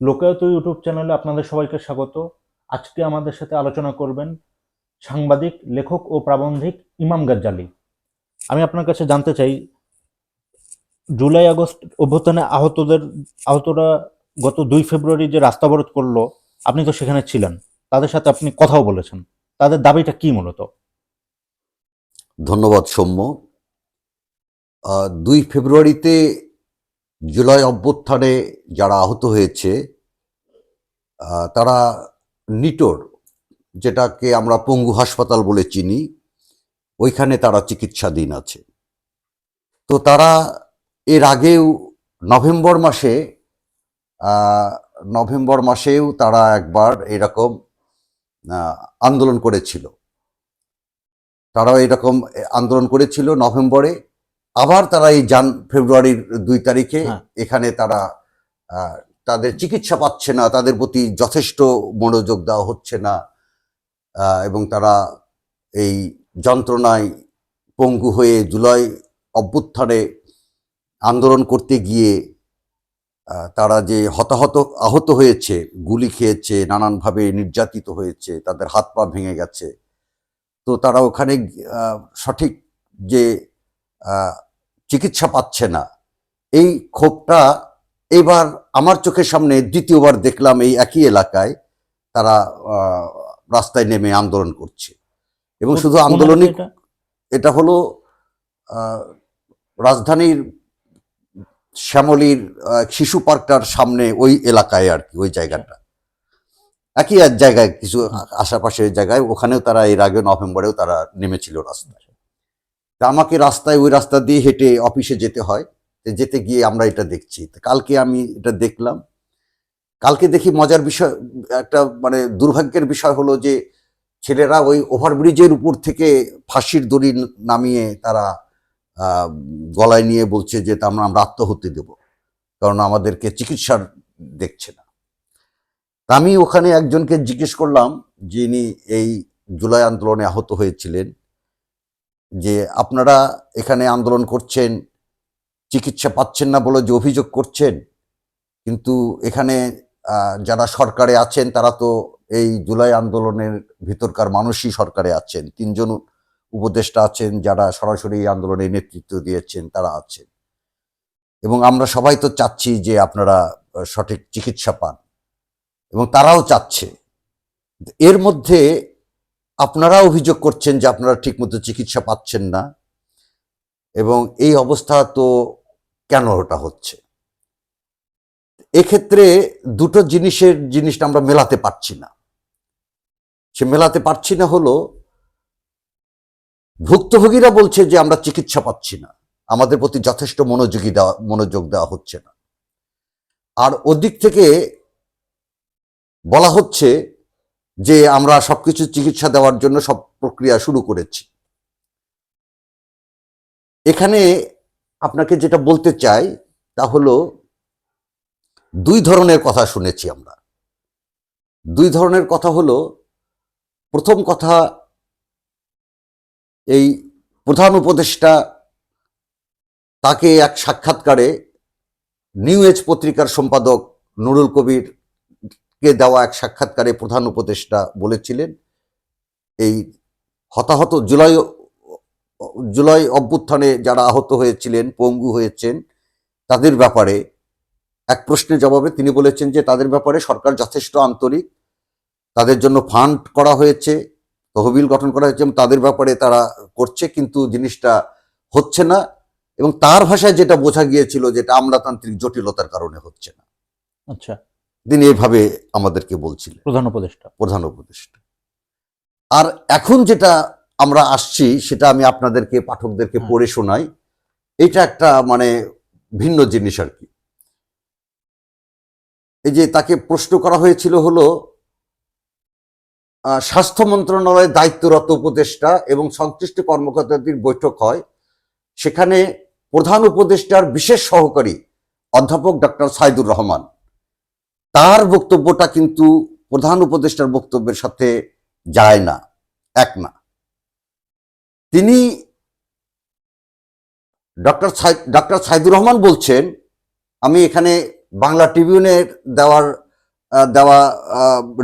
লোকায়ত YouTube চ্যানেলে আপনাদের সবাইকে স্বাগত। আজকে আমাদের সাথে আলোচনা করবেন সাংবাদিক, লেখক ও প্রাবন্ধিক ইমাম গাজ্জালি। আমি আপনার কাছে জানতে চাই, জুলাই আগস্ট অভ্যুত্থানে আহতদের, আহতরা গত দুই ফেব্রুয়ারি যে রাস্তা অবরোধ করল, আপনি তো সেখানে ছিলেন। তাদের সাথে আপনি কথাও বলেছেন। তাদের দাবিটা কি মূলত? ধন্যবাদ সৌম্য। দুই ফেব্রুয়ারিতে জুলাই অভ্যুত্থানে যারা আহত হয়েছে তারা নিটোর, যেটাকে আমরা পঙ্গু হাসপাতাল বলে চিনি, ওইখানে তারা চিকিৎসাধীন আছে। তো তারা এর আগেও নভেম্বর মাসে নভেম্বর মাসেও তারা একবার এরকম আন্দোলন করেছিল। তারাও এরকম আন্দোলন করেছিল নভেম্বরে। আবার তারা এই জান ফেব্রুয়ারির দুই তারিখে হ্যাঁ। এখানে তারা তাদের চিকিৎসা পাচ্ছে না তাদের প্রতি যথেষ্ট মনোযোগ দেওয়া হচ্ছে না এবং তারা এই যন্ত্রণায় পঙ্গু হয়ে জুলাই অভ্যুত্থানে আন্দোলন করতে গিয়ে তারা যে হতাহত আহত হয়েছে গুলি খেয়েছে নানানভাবে নির্যাতিত হয়েছে তাদের হাত পা ভেঙে গেছে তো তারা ওখানে সঠিক যে চিকিৎসা পাচ্ছে না। এই ক্ষোভটা এবার আমার চোখের সামনে দ্বিতীয়বার দেখলাম এই একই এলাকায় তারা রাস্তায় নেমে আন্দোলন করছে। এবং শুধু আন্দোলনই এটা? এটা হলো রাজধানীর শ্যামলীর শিশু পার্কটার সামনে ওই এলাকায় আর কি ওই জায়গাটা। একই এক জায়গায় কিছু আশেপাশের জায়গায় ওখানেও তারা এর আগে নভেম্বরেও তারা নেমেছিল রাস্তায়। তা আমাকে রাস্তায় ওই রাস্তা দিয়ে হেঁটে অফিসে যেতে হয়। যেতে গিয়ে আমরা এটা দেখছি। কালকে আমি এটা দেখলাম। কালকে দেখি মজার বিষয়, একটা মানে দুর্ভাগ্যের বিষয় হলো যে ছেলেরা ওই ওভারব্রিজের উপর থেকে ফাঁসির দড়ি নামিয়ে তারা গলায় নিয়ে বলছে যে আমরা আমরা আত্মহত্যা দেব। কারণ আমাদেরকে চিকিৎসার দেখছে না। তা আমি ওখানে একজনকে জিজ্ঞেস করলাম যিনি এই জুলাই আন্দোলনে আহত হয়েছিলেন। যে আপনারা এখানে আন্দোলন করছেন, চিকিৎসা পাচ্ছেন না বলে যে অভিযোগ করছেন, কিন্তু এখানে যারা সরকারে আছেন তারা তো এই জুলাই আন্দোলনের ভিতরকার মানুষই সরকারে আছেন। তিনজন উপদেষ্টা আছেন যারা সরাসরি আন্দোলনে নেতৃত্ব দিয়েছেন, তারা আছেন। এবং আমরা সবাই তো চাচ্ছি যে আপনারা সঠিক চিকিৎসা পান। এবং তারাও চাচ্ছে। এর মধ্যে আপনারা অভিযোগ করছেন যে আপনারা ঠিকমতো চিকিৎসা পাচ্ছেন না। এবং এই অবস্থা তো কেন ওটা হচ্ছে? এক্ষেত্রে দুটো জিনিসের জিনিসটা আমরা মেলাতে পারছি না। সে মেলাতে পারছি না হলো, ভুক্তভোগীরা বলছে যে আমরা চিকিৎসা পাচ্ছি না। আমাদের প্রতি যথেষ্ট মনোযোগী দেওয়া, মনোযোগ দেওয়া হচ্ছে না। আর ওদিক থেকে বলা হচ্ছে যে আমরা সবকিছু চিকিৎসা দেওয়ার জন্য সব প্রক্রিয়া শুরু করেছি। এখানে আপনাকে যেটা বলতে চাই তা হলো, দুই ধরনের কথা শুনেছি আমরা। দুই ধরনের কথা হলো, প্রথম কথা, এই প্রধান উপদেষ্টা তাকে এক সাক্ষাৎকারে নিউ এজ পত্রিকার সম্পাদক নুরুল কবির কে দেওয়া এক সাক্ষাৎকারে প্রধান উপদেষ্টা বলেছিলেন, এই হতাহত জুলাই জুলাই অভ্যুত্থানে যারা আহত হয়েছিলেন, পঙ্গু হয়েছেন, তাদের ব্যাপারে এক প্রশ্নের জবাবে তিনি বলেছেন যে তাদের ব্যাপারে সরকার যথেষ্ট আন্তরিক, তাদের জন্য ফান্ড করা হয়েছে, তহবিল গঠন করা হয়েছে এবং তাদের ব্যাপারে তারা করছে, কিন্তু জিনিসটা হচ্ছে না এবং তার ভাষায় যেটা বোঝা গিয়েছিল যেটা আমলাতান্ত্রিক জটিলতার কারণে হচ্ছে না। আচ্ছা। তিনি এভাবে আমাদেরকে বলছিলেন। প্রধান উপদেষ্টা। প্রধান উপদেষ্টা। আর এখন যেটা আমরা আসছি সেটা আমি আপনাদেরকে পাঠকদেরকে হ্যাঁ। পড়ে শোনাই। এটা একটা মানে ভিন্ন জিনিস আর কি। এই যে তাকে প্রশ্ন করা হয়েছিল হলো স্বাস্থ্য মন্ত্রণালয়ের দায়িত্বরত উপদেষ্টা এবং সংশ্লিষ্ট কর্মকর্তাদের বৈঠক হয়। সেখানে প্রধান উপদেষ্টার বিশেষ সহকারী অধ্যাপক ডক্টর সাইদুর রহমান। তার বক্তব্যটা কিন্তু প্রধান উপদেষ্টার বক্তব্যের সাথে যায় না, এক না। তিনি ডক্টর ডক্টর সাইদুর রহমান বলছেন, আমি এখানে বাংলা ট্রিবিউনের দেওয়ার দেওয়া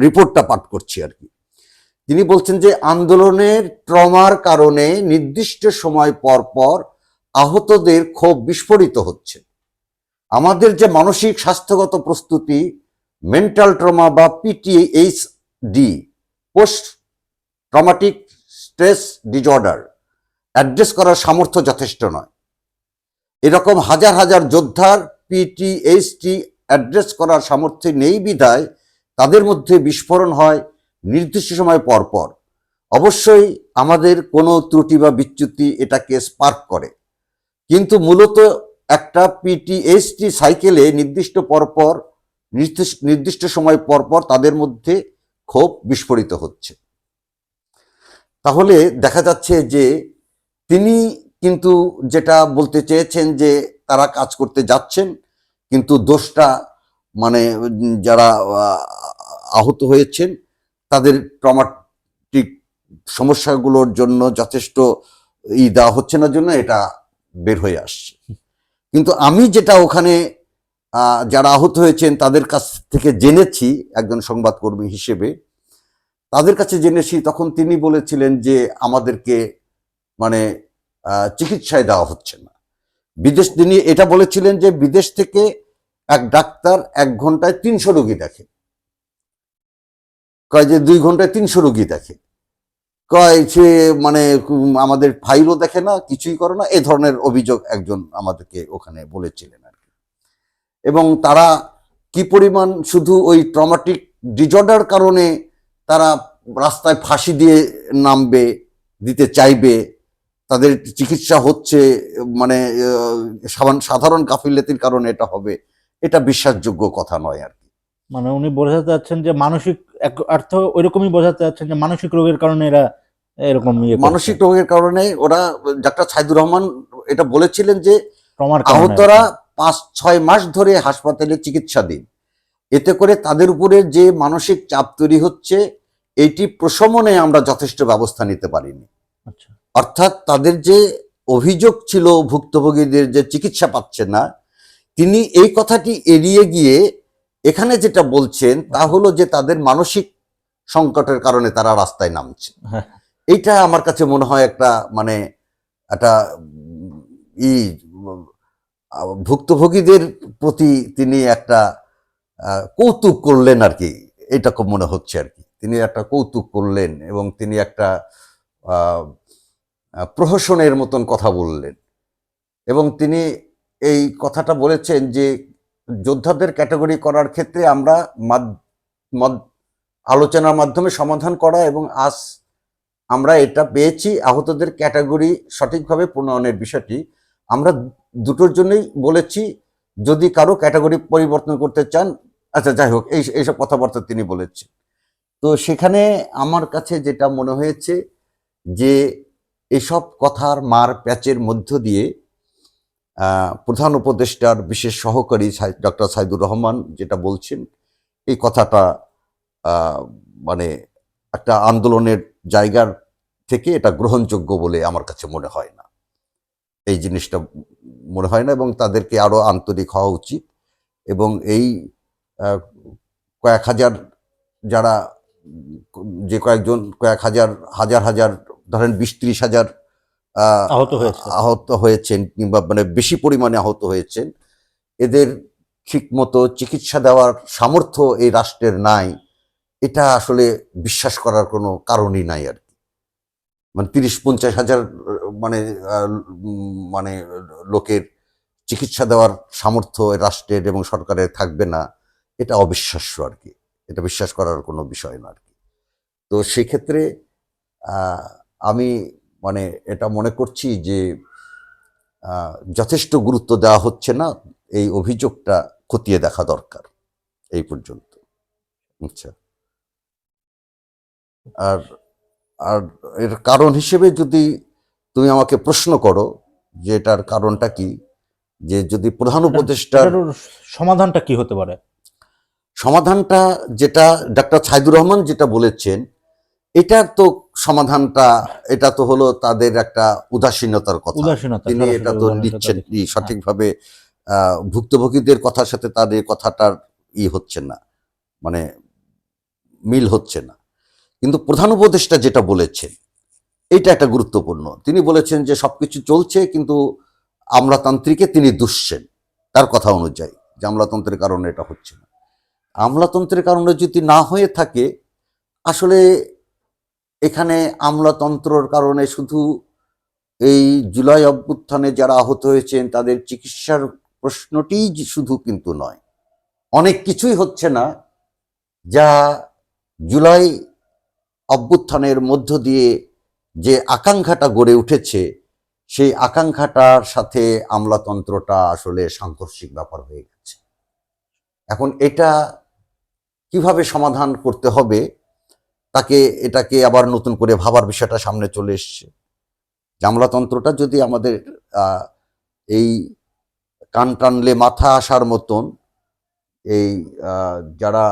রিপোর্টটা পাঠ করছি আর কি। তিনি বলছেন যে, আন্দোলনের ট্রমার কারণে নির্দিষ্ট সময় পর পর আহতদের ক্ষোভ বিস্ফোরিত হচ্ছে। আমাদের যে মানসিক স্বাস্থ্যগত প্রস্তুতি মেন্টাল ট্রমা বা PTSD post traumatic stress disorder address করার সামর্থ্য যথেষ্ট নয়। এরকম হাজার হাজার যোদ্ধার পিটিএইচটি অ্যাড্রেস করার সামর্থ্য নেই বিধায় তাদের মধ্যে বিস্ফোরণ হয় নির্দিষ্ট সময় পর পর। অবশ্যই আমাদের কোনো ত্রুটি বা বিচ্যুতি এটাকে স্পার্ক করে। কিন্তু মূলত একটা পিটিএসটি সাইকেলে নির্দিষ্ট পরপর নির্দিষ্ট সময় পরপর তাদের মধ্যে ক্ষোভ বিস্ফোরিত হচ্ছে। তাহলে দেখা যাচ্ছে যে তিনি কিন্তু যেটা বলতে চেয়েছেন যে তারা কাজ করতে যাচ্ছেন, কিন্তু দোষটা মানে যারা আহত হয়েছেন, তাদের ট্রমাটিক সমস্যাগুলোর জন্য যথেষ্ট ই দেওয়া হচ্ছে না জন্য এটা বের হয়ে আসছে। কিন্তু আমি যেটা ওখানে যারা আহত হয়েছেন, তাদের কাছ থেকে জেনেছি, একজন সংবাদকর্মী হিসেবে। তাদের কাছে জেনেছি, তখন তিনি বলেছিলেন যে আমাদেরকে মানে চিকিৎসায় দেওয়া হচ্ছে না। বিদেশ, তিনি এটা বলেছিলেন যে বিদেশ থেকে এক ডাক্তার এক ঘন্টায় তিনশো রোগী দেখে। কয় যে দুই ঘন্টায় তিনশো রোগী দেখে। কয় সে মানে আমাদের ফাইলও দেখে না, কিছুই করে না, এ ধরনের অভিযোগ একজন আমাদেরকে ওখানে বলেছিলেন। এবং তারা কি পরিমাণ শুধু ওই ট্রমাটিক ডিজর্ডার কারণে তারা রাস্তায় ফাঁসি দিয়ে নামবে দিতে চাইবে তাদের চিকিৎসা হচ্ছে মানে সাধারণ- গাফিলতির কারণে এটা হবে এটা বিশ্বাসযোগ্য কথা নয় আর কি। মানে উনি বোঝাতে চাচ্ছেন যে মানসিক এক অর্থ ওইরকমই বোঝাতে চাচ্ছেন যে মানসিক রোগের কারণে এরা এরকম ইয়ে মানসিক রোগের কারণে ওরা ডাক্তার সাইদুর রহমান এটা বলেছিলেন যে আহতরা পাঁচ ছয় মাস ধরে হাসপাতালে চিকিৎসা দিন এতে করে তাদের উপরে যে মানসিক চাপ তৈরি হচ্ছে এটি প্রশমনে আমরা যথেষ্ট ব্যবস্থা নিতে পারিনি। আচ্ছা। অর্থাৎ তাদের যে অভিযোগ ছিল ভুক্তভোগীদের যে চিকিৎসা পাচ্ছে না তিনি এই কথাটি এড়িয়ে গিয়ে এখানে যেটা বলছেন তা হলো যে তাদের মানসিক সংকটের কারণে তারা রাস্তায় নামছে। হ্যাঁ। এইটা আমার কাছে মনে হয় একটা মানে একটা ই ভুক্তভোগীদের প্রতি তিনি একটা কৌতুক করলেন আর কি। এটা মনে হচ্ছে আর কি। তিনি একটা কৌতুক করলেন এবং তিনি একটা প্রহসনের মতন কথা বললেন। এবং তিনি এই কথাটা বলেছেন যে, যোদ্ধাদের ক্যাটাগরি করার ক্ষেত্রে আমরা মদ- আলোচনার মাধ্যমে সমাধান করা এবং আজ আমরা এটা পেয়েছি। আহতদের ক্যাটাগরি সঠিকভাবে প্রণয়নের বিষয়টি আমরা দুটোর জন্যই বলেছি, যদি কারও ক্যাটাগরি পরিবর্তন করতে চান আচ্ছা যাই হোক, এই, এইসব কথাবার্তা তিনি বলেছেন। তো সেখানে আমার কাছে যেটা মনে হয়েছে যে, এসব কথার মার প্যাচের মধ্য দিয়ে প্রধান উপদেষ্টার বিশেষ সহকারী ডক্টর সাইদুর রহমান যেটা বলছেন, এই কথাটা মানে একটা আন্দোলনের জায়গার থেকে এটা গ্রহণযোগ্য বলে আমার কাছে মনে হয় না। এই জিনিসটা মনে হয় না এবং তাদেরকে আরও আন্তরিক হওয়া উচিত এবং এই কয়েক হাজার যারা যে কয়েকজন কয়েক হাজার হাজার হাজার ধরেন বিশ ত্রিশ হাজার আহত হয়েছে। আহত হয়েছেন কিংবা মানে বেশি পরিমাণে আহত হয়েছেন এদের ঠিকমতো চিকিৎসা দেওয়ার সামর্থ্য এই রাষ্ট্রের নাই এটা আসলে বিশ্বাস করার কোনো কারণই নাই আর কি মানে তিরিশ, পঞ্চাশ হাজার মানে মানে লোকের চিকিৎসা দেওয়ার সামর্থ্য রাষ্ট্রের এবং সরকারের থাকবে না, এটা অবিশ্বাস্য আর কি। এটা বিশ্বাস করার কোনো বিষয় না আর কি। তো সেক্ষেত্রে আমি মানে এটা মনে করছি যে যথেষ্ট গুরুত্ব দেওয়া হচ্ছে না, এই অভিযোগটা খতিয়ে দেখা দরকার, এই পর্যন্ত। আচ্ছা। আর আর এর কারণ হিসেবে যদি তুমি আমাকে প্রশ্ন করো যে এটার কারণটা কি যে যদি প্রধান উপদেষ্টার সমাধানটা কি হতে পারে? সমাধানটা যেটা ডাক্তার সাইদুর রহমান যেটা বলেছেন এটার তো সমাধানটা এটা তো হলো তাদের একটা উদাসীনতার কথা। উদাসীনতা তিনি এটা তো নিচ্ছেন। সঠিকভাবে আহ, ভুক্তভোগীদের কথার সাথে তাদের কথাটার ই হচ্ছে না মানে মিল হচ্ছে না। কিন্তু প্রধান উপদেষ্টা যেটা বলেছেন, এটা একটা গুরুত্বপূর্ণ। তিনি বলেছেন যে সবকিছু চলছে কিন্তু আমলাতান্ত্রিকে তিনি দুষছেন, তার কথা অনুযায়ী যে আমলাতন্ত্রের কারণে এটা হচ্ছে না। আমলাতন্ত্রের কারণে যদি না হয়ে থাকে, আসলে এখানে আমলাতন্ত্রর কারণে শুধু এই জুলাই অভ্যুত্থানে যারা আহত হয়েছেন, তাদের চিকিৎসার প্রশ্নটিই যে শুধু কিন্তু নয়, অনেক কিছুই হচ্ছে না যা জুলাই অভ্যুত্থানের মধ্য দিয়ে যে আকাঙ্ক্ষাটা গড়ে উঠেছে, সেই আকাঙ্ক্ষাটার সাথে আমলাতন্ত্রটা আসলে সাংঘর্ষিক ব্যাপার হয়ে গেছে। এখন এটা কীভাবে সমাধান করতে হবে, তাকে, এটাকে আবার নতুন করে ভাবার বিষয়টা সামনে চলে এসছে। আমলাতন্ত্রটা যদি আমাদের এই কান টানলে মাথা আসার মতন, এই যারা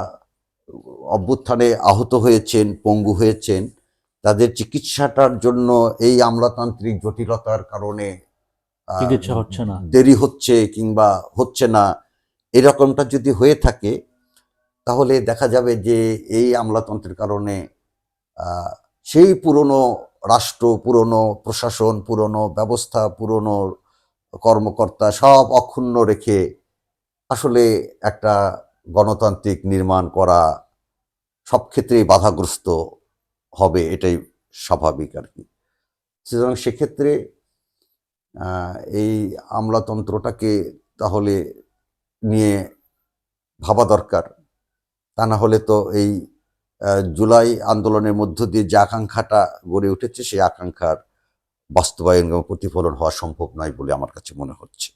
অভ্যুত্থানে আহত হয়েছেন পঙ্গু হয়েছেন তাদের চিকিৎসাটার জন্য এই আমলাতান্ত্রিক জটিলতার কারণে চিকিৎসা হচ্ছে না। দেরি হচ্ছে কিংবা হচ্ছে না এরকমটা যদি হয়ে থাকে তাহলে দেখা যাবে যে এই আমলাতন্ত্রের কারণে সেই পুরনো রাষ্ট্র পুরনো প্রশাসন পুরনো ব্যবস্থা পুরনো কর্মকর্তা সব অক্ষুণ্ণ রেখে আসলে একটা গণতান্ত্রিক নির্মাণ করা সব ক্ষেত্রেই বাধাগ্রস্ত হবে, এটাই স্বাভাবিক আর কি। সুতরাং সেক্ষেত্রে এই আমলাতন্ত্রটাকে তাহলে নিয়ে ভাবা দরকার। তা না হলে তো এই জুলাই আন্দোলনের মধ্য দিয়ে যে আকাঙ্ক্ষাটা গড়ে উঠেছে, সেই আকাঙ্ক্ষার বাস্তবায়ন এবং প্রতিফলন হওয়া সম্ভব নয় বলে আমার কাছে মনে হচ্ছে।